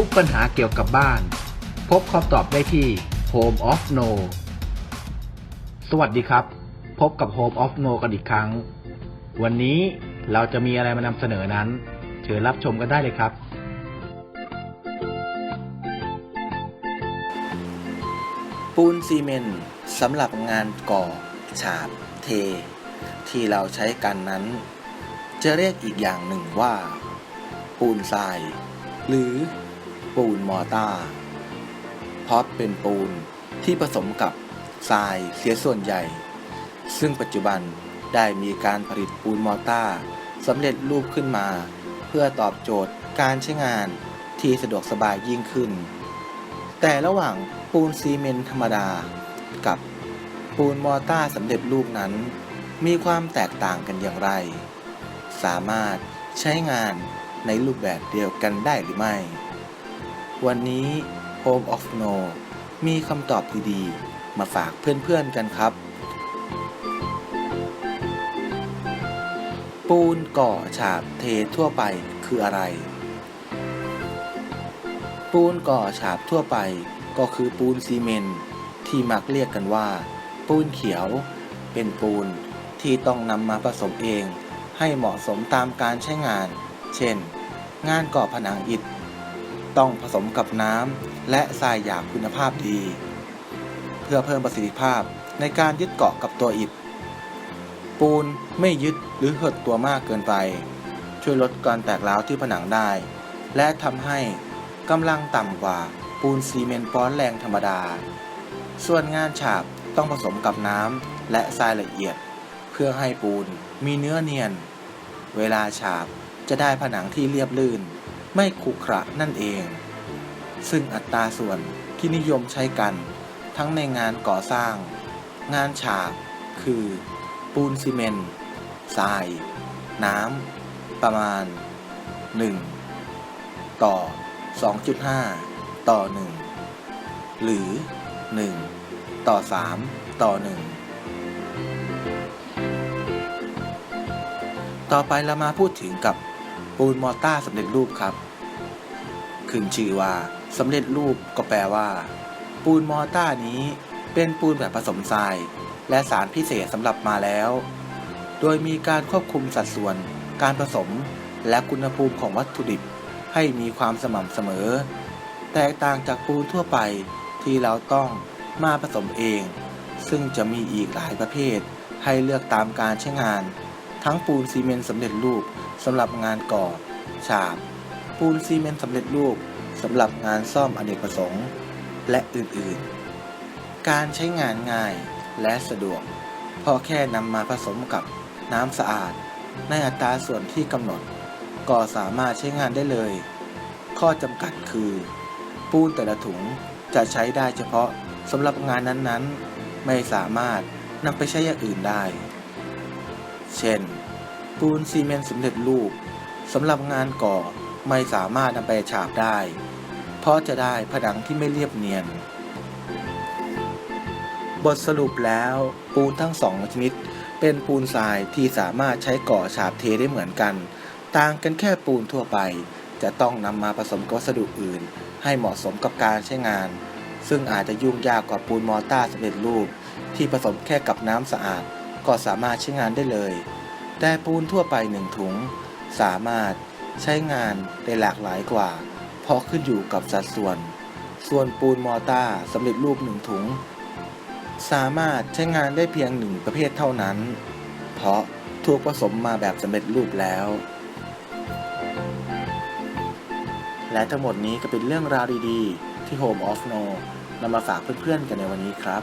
ุกปัญหาเกี่ยวกับบ้าน พบคำตอบได้ที่ Home of No สวัสดีครับ พบกับ Home of No กันอีกครั้ง วันนี้เราจะมีอะไรมานำเสนอนั้น เชิญรับชมกันได้เลยครับปูนซีเมนต์สำหรับงานก่อ ฉาบ เท ที่เราใช้กันนั้น จะเรียกอีกอย่างหนึ่งว่า ปูนทราย หรือ ปูนมอร์ตาร์เพราะเป็นปูนที่ผสมกับทรายเสียส่วนใหญ่ ซึ่งปัจจุบันได้มีการผลิตปูนมอร์ตาร์สำเร็จรูปขึ้นมา เพื่อตอบโจทย์การใช้งานที่สะดวกสบายยิ่งขึ้น แต่ระหว่างปูนซีเมนต์ธรรมดา กับปูนมอร์ตาร์สำเร็จรูปนั้น มีความแตกต่างกันอย่างไร สามารถใช้งานในรูปแบบเดียวกันได้หรือไม่ วันนี้ Home of No มีคำตอบดีๆ มาฝากเพื่อนๆกันครับ ปูนก่อฉาบเททั่วไปคืออะไร ปูนก่อฉาบทั่วไปก็คือปูนซีเมนที่มักเรียกกันว่า ปูนเขียว เป็นปูนที่ต้องนำมาผสมเอง ให้เหมาะสมตามการใช้งาน เช่น งานก่อผนังอิฐ ต้องผสมกับน้ำและทรายหยาบคุณภาพดี เพื่อเพิ่มประสิทธิภาพในการยึดเกาะกับตัวอิฐ ปูนไม่ยึดหรือหดตัวมากเกินไป ช่วยลดการแตกร้าวที่ผนังได้ และทำให้กำลังต่ำกว่าปูนซีเมนต์ป้อนแรงธรรมดา ส่วนงานฉาบต้องผสมกับน้ำและทรายละเอียด เพื่อให้ปูนมีเนื้อเนียน เวลาฉาบจะได้ผนังที่เรียบลื่น ไม่ขรุขระนั่นเอง ซึ่งอัตราส่วนที่นิยมใช้กัน ทั้งในงานก่อสร้าง งานฉาบคือ ปูนซีเมนต์ทราย น้ำ ประมาณ 1 ต่อ 2.5 ต่อ 1 หรือ 1 ต่อ 3 ต่อ 1 ต่อไปเรามาพูดถึงกับ ปูนมอร์ตาสำเร็จรูปครับ ขึ้นชื่อว่าสำเร็จรูปก็แปลว่า ปูนมอร์ตานี้เป็นปูนแบบผสมทราย และสารพิเศษสำหรับมาแล้ว โดยมีการควบคุมสัดส่วน การผสม และคุณภูมิของวัตถุดิบให้มีความสม่ำเสมอ แตกต่างจากปูนทั่วไปที่เราต้องมาผสมเอง ซึ่งจะมีอีกหลายประเภทให้เลือกตามการใช้งาน ทั้งปูนซีเมนต์สำเร็จรูปสำหรับงานก่อ ฉาบ ปูนซีเมนต์สำเร็จรูปสำหรับงานซ่อมอเนกประสงค์ และอื่นๆ การใช้งานง่ายและสะดวก พอแค่นำมาผสมกับน้ำสะอาด ในอัตราส่วนที่กำหนด ก็สามารถใช้งานได้เลย ข้อจำกัดคือ ปูนแต่ละถุงจะใช้ได้เฉพาะสำหรับงานนั้นๆ ไม่สามารถนำไปใช้อย่างอื่นได้ เช่น ปูนซีเมนต์สำเร็จรูปสำหรับงานก่อไม่สามารถนำไปฉาบได้ เพราะจะได้ผนังที่ไม่เรียบเนียน บทสรุปแล้วปูนทั้งสองชนิด เป็นปูนทรายที่สามารถใช้ก่อฉาบเทได้เหมือนกัน ต่างกันแค่ปูนทั่วไป จะต้องนำมาผสมกับวัสดุอื่น ให้เหมาะสมกับการใช้งาน ซึ่งอาจจะยุ่งยากกว่าปูนมอร์ตาร์สำเร็จรูป ที่ผสมแค่กับน้ำสะอาด ก็สามารถใช้งานได้เลย แต่ปูนทั่วไปหนึ่งถุง สามารถใช้งานได้หลากหลายกว่า เพราะขึ้นอยู่กับสัดส่วน ส่วนปูนมอร์ตาสำเร็จรูปหนึ่งถุง สามารถใช้งานได้เพียงหนึ่งประเภทเท่านั้น เพราะถูกผสมมาแบบสำเร็จรูปแล้วและทั้งหมดนี้ก็เป็นเรื่องราวดีๆ ที่ Home of No นำมาฝากเพื่อนๆ กันในวันนี้ครับ